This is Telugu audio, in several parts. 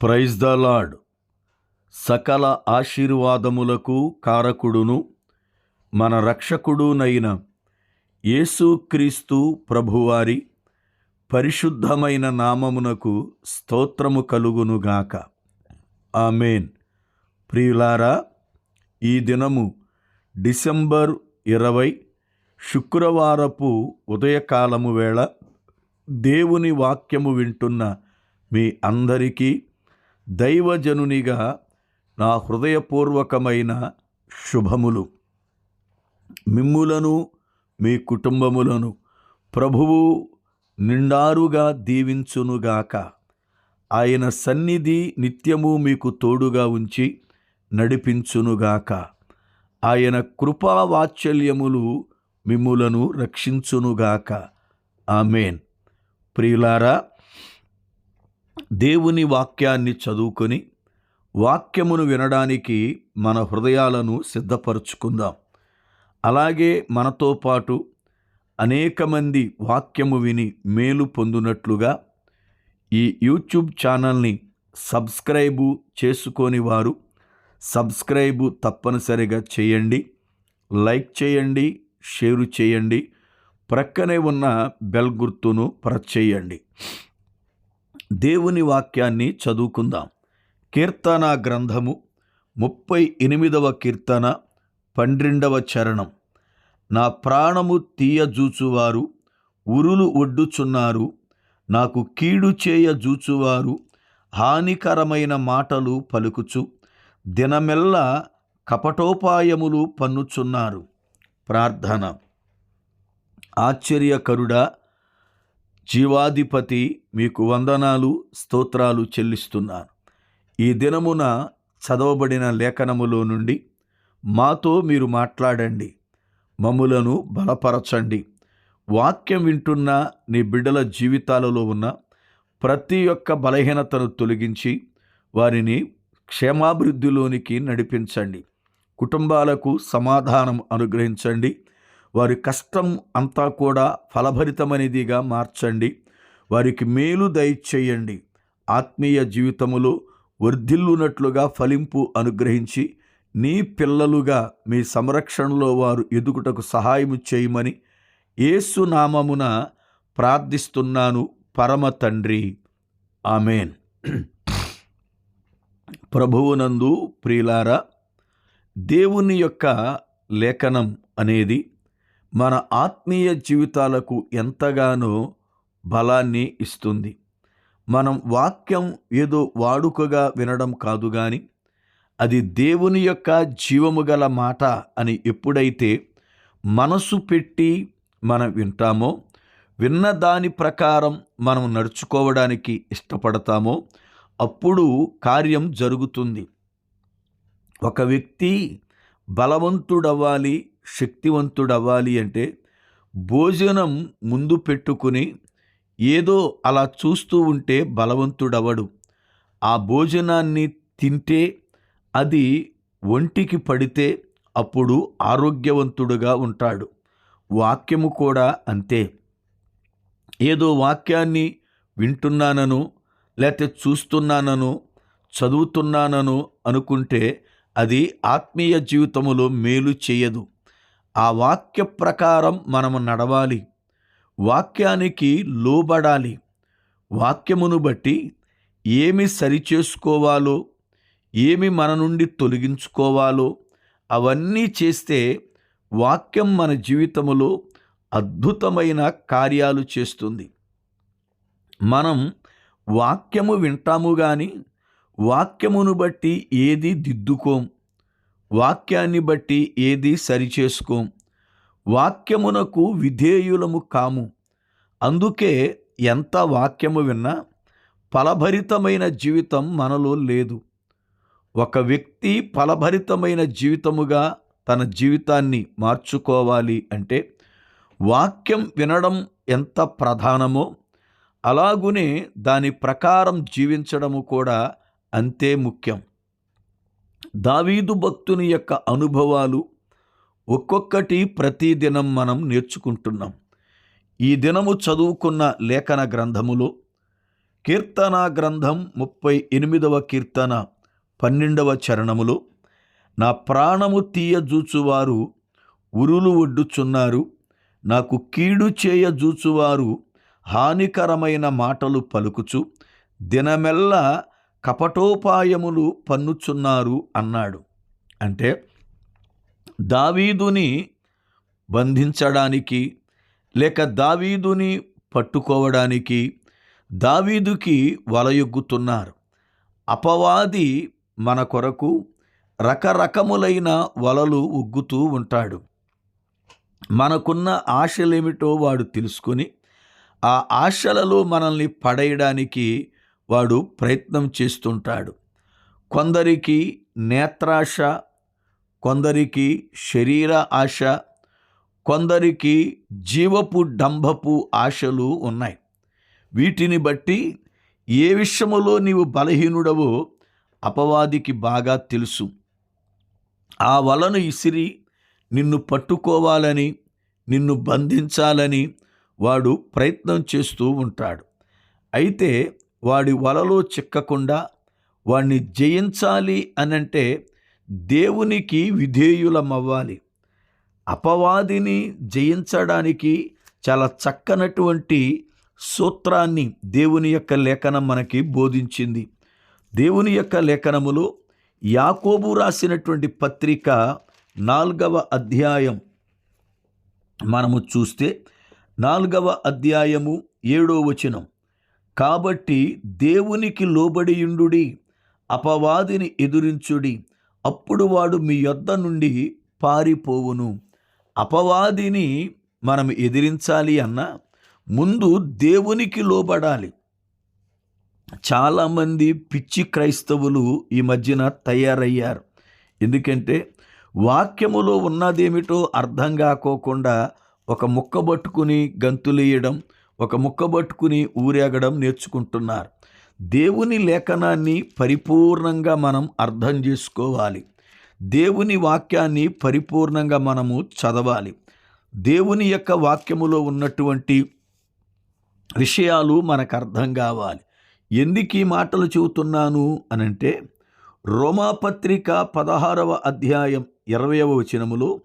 ప్రైజ్ ద లాడ్ సకల ఆశీర్వాదములకు కారకుడును మన రక్షకుడునైన యేసుక్రీస్తు ప్రభువారి పరిశుద్ధమైన నామమునకు స్తోత్రము కలుగునుగాక ఆమెన్. ప్రియులారా ఈ దినము డిసెంబర్ ఇరవై శుక్రవారపు ఉదయకాలము వేళ దేవుని వాక్యము వింటున్న మీ అందరికీ దైవజనునిగా నా హృదయపూర్వకమైన శుభములు. మిమ్ములను మీ కుటుంబములను ప్రభువు నిండారుగా దీవించునుగాక. ఆయన సన్నిధి నిత్యము మీకు తోడుగా ఉంచి నడిపించునుగాక. ఆయన కృపావాత్సల్యములు మిమ్ములను రక్షించునుగాక. ఆమెన్. ప్రియులారా దేవుని వాక్యాన్ని చదువుకొని వాక్యమును వినడానికి మన హృదయాలను సిద్ధపరచుకుందాం. అలాగే మనతో పాటు అనేక మంది వాక్యము విని మేలు పొందునట్లుగా ఈ యూట్యూబ్ ఛానల్ని సబ్స్క్రైబు చేసుకొని వారు సబ్స్క్రైబు తప్పనిసరిగా చేయండి. లైక్ చేయండి షేరు చేయండి. ప్రక్కనే ఉన్న బెల్ గుర్తును ప్రెస్ చేయండి. దేవుని వాక్యాన్ని చదువుకుందాం. కీర్తన గ్రంథము ముప్పై ఎనిమిదవ కీర్తన పన్నెండవ చరణం. నా ప్రాణము తీయజూచువారు ఉరులు ఒడ్డుచున్నారు నాకు కీడు చేయ జూచువారు హానికరమైన మాటలు పలుకుచు దినమెల్లా కపటోపాయములు పన్నుచున్నారు. ప్రార్థన. ఆశ్చర్యకరుడా జీవాధిపతి మీకు వందనాలు స్తోత్రాలు చెల్లిస్తున్నాను. ఈ దినమున చదవబడిన లేఖనములో నుండి మాతో మీరు మాట్లాడండి. మమ్ములను బలపరచండి. వాక్యం వింటున్న నీ బిడ్డల జీవితాలలో ఉన్న ప్రతి ఒక్క బలహీనతను తొలగించి వారిని క్షేమాభివృద్ధిలోనికి నడిపించండి. కుటుంబాలకు సమాధానం అనుగ్రహించండి. వారి కష్టం అంతా కూడా ఫలభరితమైనదిగా మార్చండి. వారికి మేలు దయచేయండి. ఆత్మీయ జీవితములో వర్ధిల్లునట్లుగా ఫలింపు అనుగ్రహించి నీ పిల్లలుగా మీ సంరక్షణలో వారు ఎదుగుటకు సహాయము చేయమని ఏసునామమున ప్రార్థిస్తున్నాను పరమ తండ్రి. ఆమెన్. ప్రభువునందు ప్రియులారా దేవుని యొక్క లేఖనం అనేది మన ఆత్మీయ జీవితాలకు ఎంతగానో బలాన్ని ఇస్తుంది. మనం వాక్యం ఏదో వాడుకగా వినడం కాదు కానీ అది దేవుని యొక్క జీవము గల మాట అని ఎప్పుడైతే మనసు పెట్టి మనం వింటామో విన్న దాని ప్రకారం మనం నడుచుకోవడానికి ఇష్టపడతామో అప్పుడు కార్యం జరుగుతుంది. ఒక వ్యక్తి బలవంతుడవ్వాలి శక్తివంతుడవ్వాలి అంటే భోజనం ముందు పెట్టుకుని ఏదో అలా చూస్తూ ఉంటే బలవంతుడవడు ఆ భోజనాన్ని తింటే అది ఒంటికి పడితే అప్పుడు ఆరోగ్యవంతుడుగా ఉంటాడు. వాక్యము కూడా అంతే. ఏదో వాక్యాన్ని వింటున్నానను లేకపోతే చూస్తున్నానను చదువుతున్నానను అనుకుంటే అది ఆత్మీయ జీవితములో మేలు చేయదు. ఆ వాక్య ప్రకారం మనము నడవాలి. వాక్యానికి లోబడాలి. వాక్యమును బట్టి ఏమి సరిచేసుకోవాలో ఏమి మన నుండి తొలగించుకోవాలో అవన్నీ చేస్తే వాక్యం మన జీవితంలో అద్భుతమైన కార్యాలు చేస్తుంది. మనం వాక్యము వింటాము కానీ వాక్యమును బట్టి ఏది దిద్దుకోం. వాక్యాన్ని బట్టి ఏది సరిచేసుకోం. వాక్యమునకు విధేయులము కాము. అందుకే ఎంత వాక్యము విన్నా ఫలభరితమైన జీవితం మనలో లేదు. ఒక వ్యక్తి ఫలభరితమైన జీవితముగా తన జీవితాన్ని మార్చుకోవాలి అంటే వాక్యం వినడం ఎంత ప్రధానమో అలాగునే దాని ప్రకారం జీవించడము కూడా అంతే ముఖ్యం. దావీదు భక్తుని యొక్క అనుభవాలు ఒక్కొక్కటి ప్రతిదినం మనం నేర్చుకుంటున్నాం. ఈ దినము చదువుకున్న లేఖన గ్రంథములో కీర్తన గ్రంథం ముప్పై ఎనిమిదవ కీర్తన పన్నెండవ చరణములో నా ప్రాణము తీయజూచువారు ఉరులు ఒడ్డుచున్నారు నాకు కీడు చేయజూచువారు హానికరమైన మాటలు పలుకుచు దినమెల్ల కపటోపాయములు పన్నుచున్నారు అన్నాడు. అంటే దావీదుని బంధించడానికి లేక దావీదుని పట్టుకోవడానికి దావీదుకి వలయొగ్గుతున్నారు. అపవాది మన కొరకు రకరకములైన వలలు ఉగ్గుతూ ఉంటాడు. మనకున్న ఆశలేమిటో వాడు తెలుసుకొని ఆ ఆశలలో మనల్ని పడేయడానికి వాడు ప్రయత్నం చేస్తుంటాడు. కొందరికి నేత్రాశ కొందరికి శరీర ఆశ కొందరికి జీవపు డంభపు ఆశలు ఉన్నాయి. వీటిని బట్టి ఏ విషయములో నీవు బలహీనుడవో అపవాదికి బాగా తెలుసు. ఆ వలను ఇసిరి నిన్ను పట్టుకోవాలని నిన్ను బంధించాలని వాడు ప్రయత్నం చేస్తూ ఉంటాడు. అయితే వాడి వలలో చిక్కకుండా వాడిని జయించాలి అనంటే దేవునికి విధేయులమవ్వాలి. అపవాదిని జయించడానికి చాలా చక్కనటువంటి సూత్రాన్ని దేవుని యొక్క లేఖనం మనకి బోధించింది. దేవుని యొక్క లేఖనములో యాకోబు రాసినటువంటి పత్రిక నాలుగవ అధ్యాయం మనము చూస్తే నాలుగవ అధ్యాయము ఏడో వచనం. కాబట్టి దేవునికి లోబడియుండుడి అపవాదిని ఎదురించుడి అప్పుడు వాడు మీ యొద్ద నుండి పారిపోవును. అపవాదిని మనం ఎదిరించాలి అన్న ముందు దేవునికి లోబడాలి. చాలామంది పిచ్చి క్రైస్తవులు ఈ మధ్యన తయారయ్యారు. ఎందుకంటే వాక్యములో ఉన్నదేమిటో అర్థం కాకోకుండా ఒక ముక్క పట్టుకుని గంతులేయడం ఒక ముక్క పట్టుకుని ఊరేగడం నేర్చుకుంటున్నారు. దేవుని లేఖనాన్ని పరిపూర్ణంగా మనం అర్థం చేసుకోవాలి. దేవుని వాక్యాన్ని పరిపూర్ణంగా మనము చదవాలి. దేవుని యొక్క వాక్యములో ఉన్నటువంటి విషయాలు మనకు అర్థం కావాలి. ఎందుకు ఈ మాటలు చెబుతున్నాను అనంటే రోమాపత్రిక పదహారవ అధ్యాయం ఇరవయవ వచనములో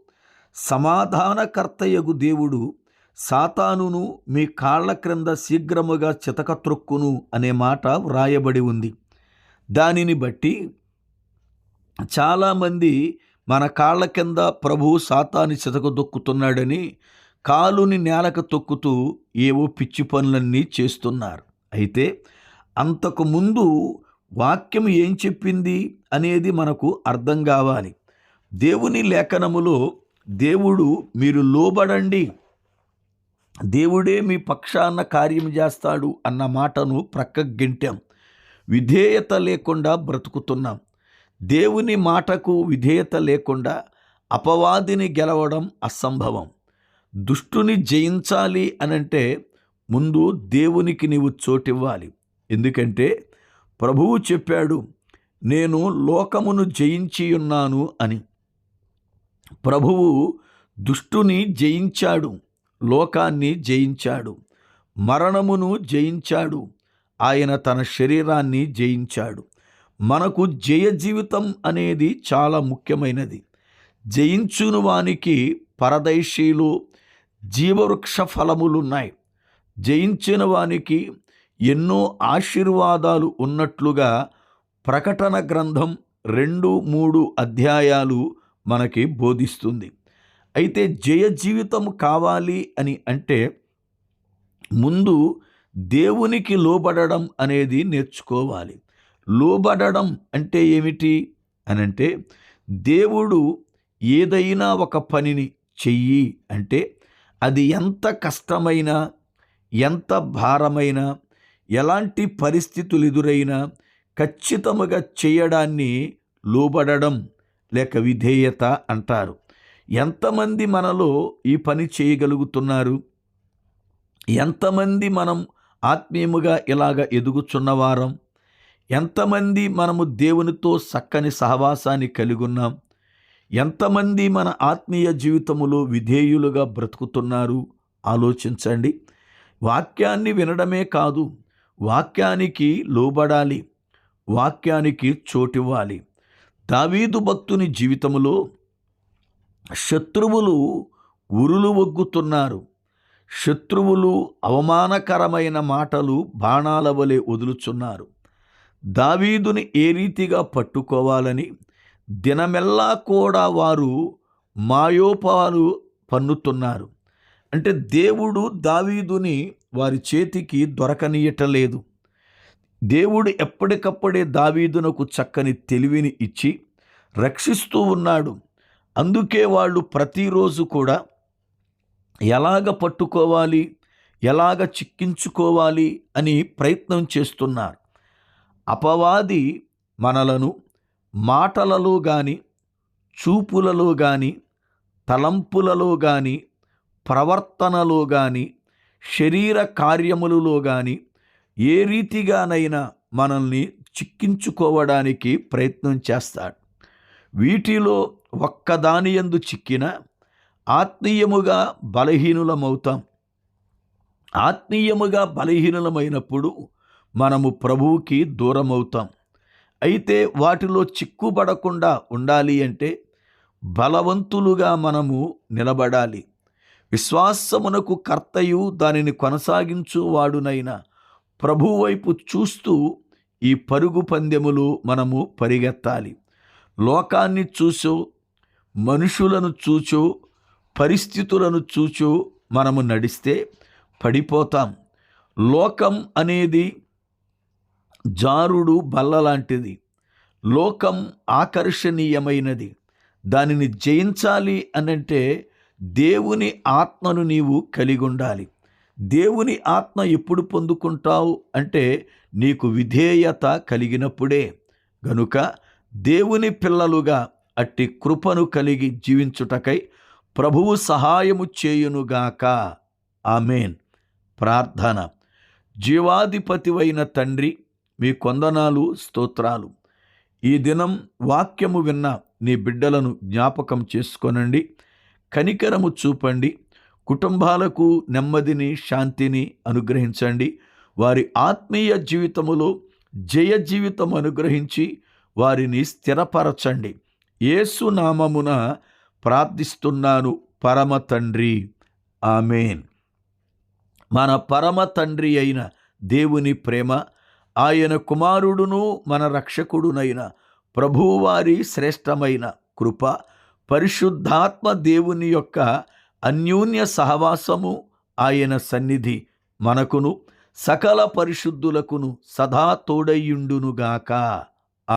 సమాధానకర్తయగు దేవుడు సాతానును మీ కాళ్ళ క్రింద శీఘ్రముగా చితకత్రొక్కును అనే మాట వ్రాయబడి ఉంది. దానిని బట్టి చాలామంది మన కాళ్ళ కింద ప్రభు సాతాని చితక దొక్కుతున్నాడని కాలుని నేలకు తొక్కుతూ ఏవో పిచ్చి పనులన్నీ చేస్తున్నారు. అయితే అంతకు ముందు వాక్యం ఏం చెప్పింది అనేది మనకు అర్థం కావాలి. దేవుని లేఖనములో దేవుడు మీరు లోబడండి. దేవుడే మీ పక్షాన కార్యం చేస్తాడు అన్న మాటను ప్రక్క గెంటాం విధేయత లేకుండా బ్రతుకుతున్నాం. దేవుని మాటకు విధేయత లేకుండా అపవాదిని గెలవడం అసంభవం. దుష్టుని జయించాలి అనంటే ముందు దేవునికి నీవు చోటివ్వాలి. ఎందుకంటే ప్రభువు చెప్పాడు నేను లోకమును జయించి ఉన్నాను అని. ప్రభువు దుష్టుని జయించాడు. లోకాన్ని జయించాడు. మరణమును జయించాడు. ఆయన తన శరీరాన్ని జయించాడు. మనకు జయ జీవితం అనేది చాలా ముఖ్యమైనది. జయించును వానికి పరదైశీలు జీవవృక్ష ఫలములున్నాయి. జయించిన వానికి ఎన్నో ఆశీర్వాదాలు ఉన్నట్లుగా ప్రకటన గ్రంథం రెండు మూడు అధ్యాయాలు మనకి బోధిస్తుంది. అయితే జయ జీవితం కావాలి అని అంటే ముందు దేవునికి లోబడడం అనేది నేర్చుకోవాలి. లోబడడం అంటే ఏమిటి? అని అంటే దేవుడు ఏదైనా ఒక పనిని చెయ్యి అంటే అది ఎంత కష్టమైనా ఎంత భారమైనా ఎలాంటి పరిస్థితులు ఎదురైనా ఖచ్చితముగా చేయడాన్ని లోబడడం లేక విధేయత అంటారు. ఎంతమంది మనలో ఈ పని చేయగలుగుతున్నారు? ఎంతమంది మనం ఆత్మీయముగా ఇలాగ ఎదుగుచున్నవారం ఎంతమంది మనము దేవునితో చక్కని సహవాసాన్ని కలిగి ఉన్నాం ఎంతమంది మన ఆత్మీయ జీవితములో విధేయులుగా బ్రతుకుతున్నారు? ఆలోచించండి. వాక్యాన్ని వినడమే కాదు వాక్యానికి లోబడాలి వాక్యానికి చోటివ్వాలి. దావీదు భక్తుని జీవితంలో శత్రువులు ఉరులు ఒగ్గుతున్నారు శత్రువులు అవమానకరమైన మాటలు బాణాల వలె వదులుచున్నారు. దావీదుని ఏ రీతిగా పట్టుకోవాలని దినమెల్లా కూడా వారు మాయోపాలు పన్నుతున్నారు. అంటే దేవుడు దావీదుని వారి చేతికి దొరకనీయటలేదు. దేవుడు ఎప్పటికప్పుడే దావీదునకు చక్కని తెలివిని ఇచ్చి రక్షిస్తూ ఉన్నాడు. అందుకే వాళ్ళు ప్రతిరోజు కూడా ఎలాగ పట్టుకోవాలి ఎలాగ చిక్కించుకోవాలి అని ప్రయత్నం చేస్తున్నారు. అపవాది మనలను మాటలలో కానీ చూపులలో కానీ తలంపులలో కానీ ప్రవర్తనలో కానీ శరీర కార్యములలో కానీ ఏ రీతిగానైనా మనల్ని చిక్కించుకోవడానికి ప్రయత్నం చేస్తాడు. వీటిలో ఒక్కదాని ఎందు చిక్కిన ఆత్మీయముగా బలహీనులమవుతాం. ఆత్మీయముగా బలహీనులమైనప్పుడు మనము ప్రభువుకి దూరమవుతాం. అయితే వాటిలో చిక్కుబడకుండా ఉండాలి అంటే బలవంతులుగా మనము నిలబడాలి. విశ్వాసమునకు కర్తయు దానిని కొనసాగించు వాడునైన ప్రభు వైపు చూస్తూ ఈ పరుగు పందెములు మనము పరిగెత్తాలి. లోకాన్ని చూసో మనుషులను చూచో పరిస్థితులను చూచో మనము నడిస్తే పడిపోతాం. లోకం అనేది జారుడు బల్ల లాంటిది. లోకం ఆకర్షణీయమైనది. దానిని జయించాలి అనంటే దేవుని ఆత్మను నీవు కలిగి ఉండాలి. దేవుని ఆత్మ ఎప్పుడు పొందుకుంటావు అంటే నీకు విధేయత కలిగినప్పుడే. గనుక దేవుని పిల్లలుగా అట్టి కృపను కలిగి జీవించుటకై ప్రభువు సహాయము చేయునుగాక. ఆమెన్. ప్రార్థన. జీవాధిపతివైన తండ్రి మీ కొందనాలు స్తోత్రాలు. ఈ దినం వాక్యము విన్న నీ బిడ్డలను జ్ఞాపకం చేసుకోనండి. కనికరము చూపండి. కుటుంబాలకు నెమ్మదిని శాంతిని అనుగ్రహించండి. వారి ఆత్మీయ జీవితములో జయ జీవితం అనుగ్రహించి వారిని స్థిరపరచండి. ఏసునామమున ప్రార్థిస్తున్నాను పరమ తండ్రి. ఆమెన్. మన పరమ తండ్రి అయిన దేవుని ప్రేమ ఆయన కుమారుడును మన రక్షకుడునైన ప్రభువారి శ్రేష్టమైన కృప పరిశుద్ధాత్మ దేవుని యొక్క అన్యోన్య సహవాసము ఆయన సన్నిధి మనకును సకల పరిశుద్ధులకును సదా తోడయ్యుండునుగాక.